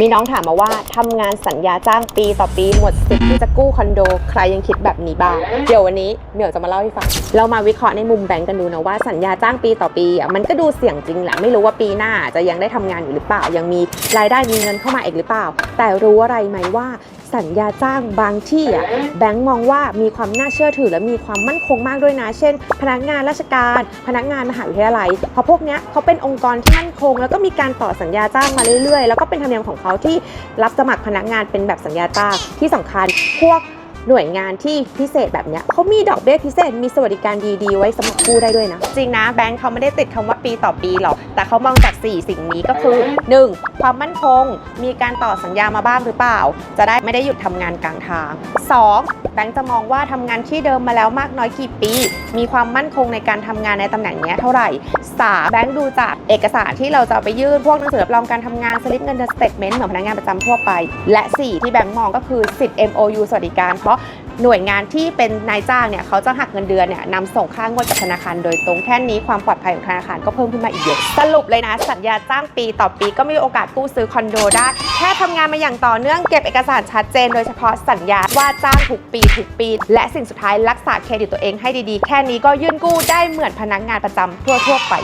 มีน้องถามมาว่าทำงานสัญญาจ้างปีต่อปีหมดสิทธิ์ที่จะกู้คอนโด ใครยังคิดแบบนี้บ้าง เดี๋ยววันนี้เหมียวจะมาเล่าให้ฟัง เรามาวิเคราะห์ในมุมแบงก์กันดูนะว่าสัญญาจ้างปีต่อปีอะมันก็ดูเสี่ยงจริงแหละไม่รู้ว่าปีหน้าจะยังได้ทำงานอยู่หรือเปล่า ยังมีรายได้มีเงินเข้ามาอีกหรือเปล่า แต่รู้อะไรไหมว่าสัญญาจ้างบางที่อะแบงก์มองว่ามีความน่าเชื่อถือและมีความมั่นคงมากด้วยนะ เช่น พนักงานราชการ พนักงานมหาวิทยาลัยเพราะพวกเนี้ยเขาเป็นองค์กรที่มั่นคง แล้วก็มีการต่อสัญญาจ้างมาเรื่อยๆ แล้วก็เป็นธรรมเนียมของเขาที่รับสมัครพนักงานเป็นแบบสัญญาจ้างที่สำคัญพวกหน่วยงานที่พิเศษแบบเนี้ยเขามีดอกเบี้ยพิเศษ มีสวัสดิการดีๆ ไว้สำหรับกู้ได้ด้วยนะ จริงนะ แบงค์เขาไม่ได้ติดคำว่าปีต่อปีหรอก แต่เขามองจาก 4 สิ่งนี้ก็คือ 1. ความมั่นคง มีการต่อสัญญามาบ้างหรือเปล่า จะได้ไม่ได้หยุดทำงานกลางทาง 2. แบงค์จะมองว่าทำงานที่เดิมมาแล้วมากน้อยกี่ปี มีความมั่นคงในการทำงานในตำแหน่งนี้เท่าไหร่ 3. แบงค์ดูจากเอกสารที่เราจะไปยื่นพวกหนังสือรับรองการทำงานสลิปเงินเดือนสเตทเมนต์เหมือนพนักงานประจำทั่วไป และ 4 ที่แบงค์มองก็คือสิทธิ์ MOU สวัสดิการเพราะ หน่วยงานที่เป็นนายจ้างเนี่ยเขาจะหักเงินเดือนเนี่ยนำส่งค่างวดจากธนาคารโดยตรงแค่นี้ความปลอดภัยของธนาคารก็เพิ่มขึ้นมาอีกเยอะสรุปเลยนะ สัญญาจ้างปีต่อปีก็มีโอกาสกู้ซื้อคอนโดได้ แค่ทำงานมาอย่างต่อเนื่องเก็บเอกสารชัดเจน โดยเฉพาะสัญญาว่าจ้างทุกปีทุกปี และสิ่งสุดท้ายรักษาเครดิตตัวเองให้ดีๆ แค่นี้ก็ยื่นกู้ได้เหมือนพนักงานประจำทั่วๆไป